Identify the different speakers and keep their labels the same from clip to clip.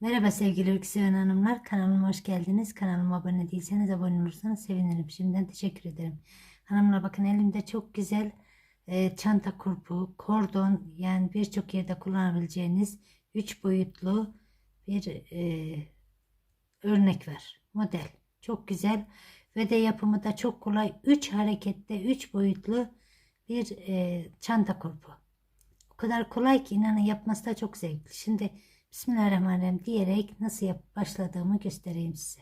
Speaker 1: Merhaba sevgili Yükselen Hanımlar. Kanalıma hoş geldiniz. Kanalıma abone değilseniz abone olursanız sevinirim. Şimdiden teşekkür ederim. Hanımlar bakın elimde çok güzel e, çanta kurpu, kordon yani birçok yerde kullanabileceğiniz 3 boyutlu bir e, örnek var. Model. Çok güzel ve de yapımı da çok kolay. 3 harekette 3 boyutlu bir e, çanta kurpu. O kadar kolay ki inanın yapması da çok zevkli. Şimdi Bismillahirrahmanirrahim diyerek nasıl yap başladığımı göstereyim size.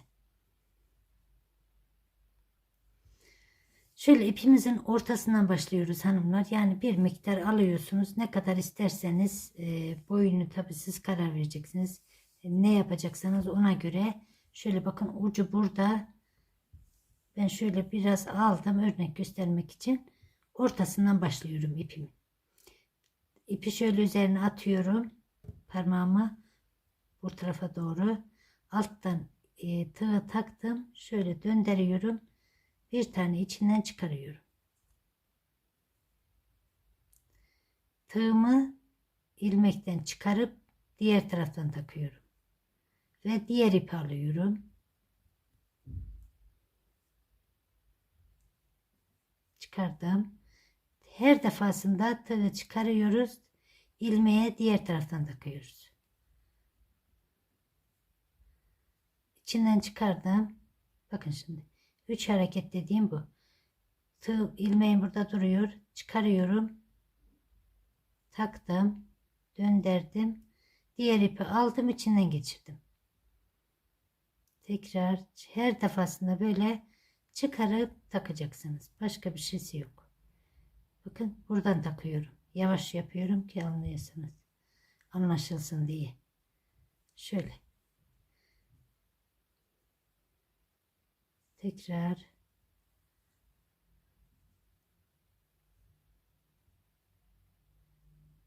Speaker 1: Şöyle ipimizin ortasından başlıyoruz hanımlar. Yani bir miktar alıyorsunuz. Ne kadar isterseniz e, boyunu tabii siz karar vereceksiniz. E, ne yapacaksanız ona göre şöyle bakın ucu burada. Ben şöyle biraz aldım örnek göstermek için. Ortasından başlıyorum ipimi. İpi şöyle üzerine atıyorum. Parmağımı bu tarafa doğru alttan e, tığı taktım. Şöyle döndürüyorum. Bir tane içinden çıkarıyorum. Tığımı ilmekten çıkarıp diğer taraftan takıyorum. Ve diğer ipi alıyorum. Çıkardım. Her defasında tığı çıkarıyoruz. ilmeğe diğer taraftan takıyoruz. İçinden çıkardım. Bakın şimdi. 3 hareket dediğim bu. Tığ ilmeğim burada duruyor. Çıkarıyorum. Taktım. Döndürdüm. Diğer ipi aldım içinden geçirdim. Tekrar her defasında böyle çıkarıp takacaksınız. Başka bir şeysi yok. Bakın buradan takıyorum. Yavaş yapıyorum ki anlayasınız. Anlaşılsın diye. Şöyle. Tekrar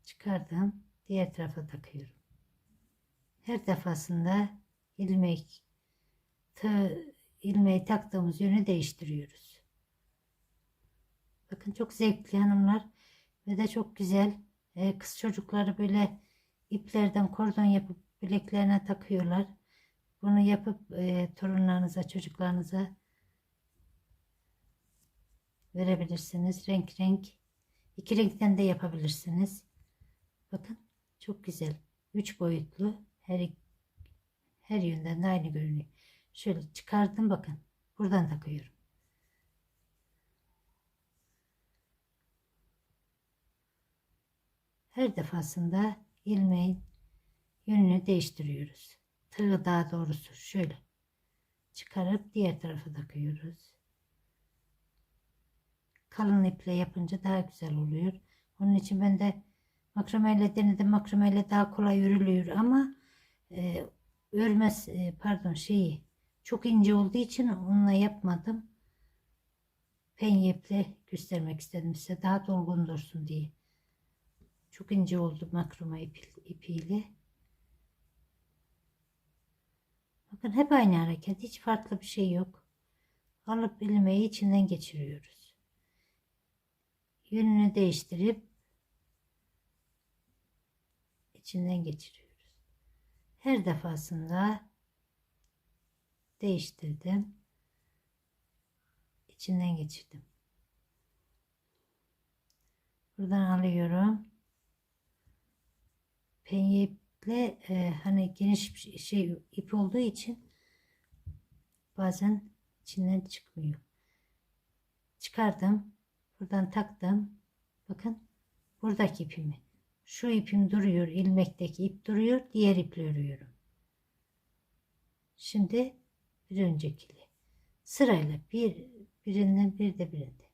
Speaker 1: çıkardım. Diğer tarafa takıyorum. Her defasında ilmek ilmeği taktığımız yönü değiştiriyoruz. Bakın çok zevkli hanımlar ve de çok güzel. Ee, kız çocukları böyle iplerden kordon yapıp bileklerine takıyorlar. Bunu yapıp e, torunlarınıza, çocuklarınıza verebilirsiniz. Renk renk. iki renkten de yapabilirsiniz. Bakın çok güzel. Üç boyutlu. Her her yönden de aynı görünüyor. Şöyle çıkardım bakın. Buradan takıyorum. Her defasında ilmeğin yönünü değiştiriyoruz. Tığı daha doğrusu şöyle çıkarıp diğer tarafa takıyoruz kalın iple yapınca daha güzel oluyor. Onun için ben de makrameyle denedim. Makrameyle daha kolay örülüyor ama e, örmez e, pardon şeyi çok ince olduğu için onunla yapmadım. Penye iple göstermek istedim size daha dolgun dursun diye. Çok ince oldu makrome ip, ipiyle. Bakın hep aynı hareket. Hiç farklı bir şey yok. Alıp ilmeği içinden geçiriyoruz yönünü değiştirip içinden geçiriyoruz. Her defasında değiştirdim. içinden geçirdim. Buradan alıyorum. Penye iple e, hani geniş bir şey ip olduğu için bazen içinden çıkmıyor. Çıkardım. Buradan taktım. Bakın buradaki ipimi. Şu ipim duruyor. ilmekteki ip duruyor. Diğer iple örüyorum. Şimdi bir öncekili. Sırayla bir birinden bir de birinde.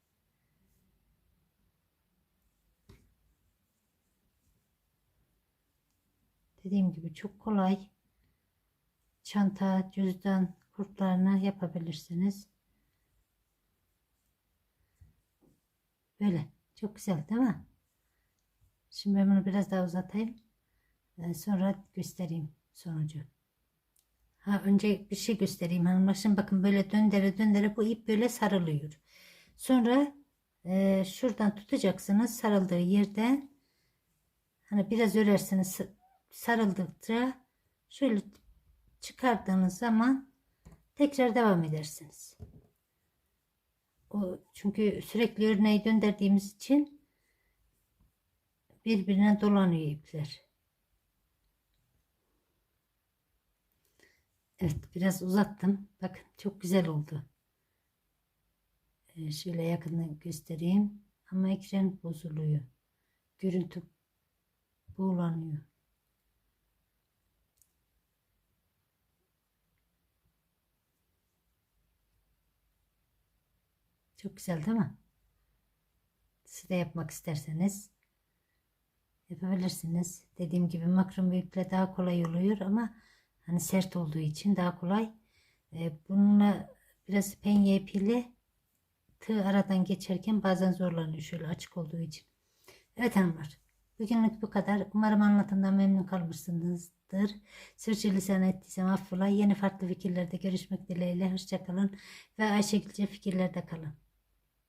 Speaker 1: Dediğim gibi çok kolay. Çanta, cüzdan kurtlarına yapabilirsiniz. Böyle. Çok güzel değil mi? Şimdi ben bunu biraz daha uzatayım. Ee, sonra göstereyim sonucu. Ha önce bir şey göstereyim hanımlar. Şimdi bakın böyle döndere döndere bu ip böyle sarılıyor. Sonra e, şuradan tutacaksınız sarıldığı yerden. Hani biraz örersiniz sarıldıkça şöyle çıkardığınız zaman tekrar devam edersiniz. O, çünkü sürekli örneği döndürdüğümüz için birbirine dolanıyor ipler. Evet biraz uzattım. Bakın çok güzel oldu. Ee, şöyle yakından göstereyim. Ama ekran bozuluyor. Görüntü buğulanıyor. Çok güzel değil mi? Siz de yapmak isterseniz yapabilirsiniz. Dediğim gibi makrom iple daha kolay oluyor ama hani sert olduğu için daha kolay. Ee, bununla biraz penye ipiyle tığ aradan geçerken bazen zorlanıyor şöyle açık olduğu için. Evet hanımlar. Bugünlük bu kadar. Umarım anlatımdan memnun kalmışsınızdır. Sürçülisan ettiysem affola. Yeni farklı fikirlerde görüşmek dileğiyle. Hoşçakalın. Ve Ayşegülce fikirlerde kalın.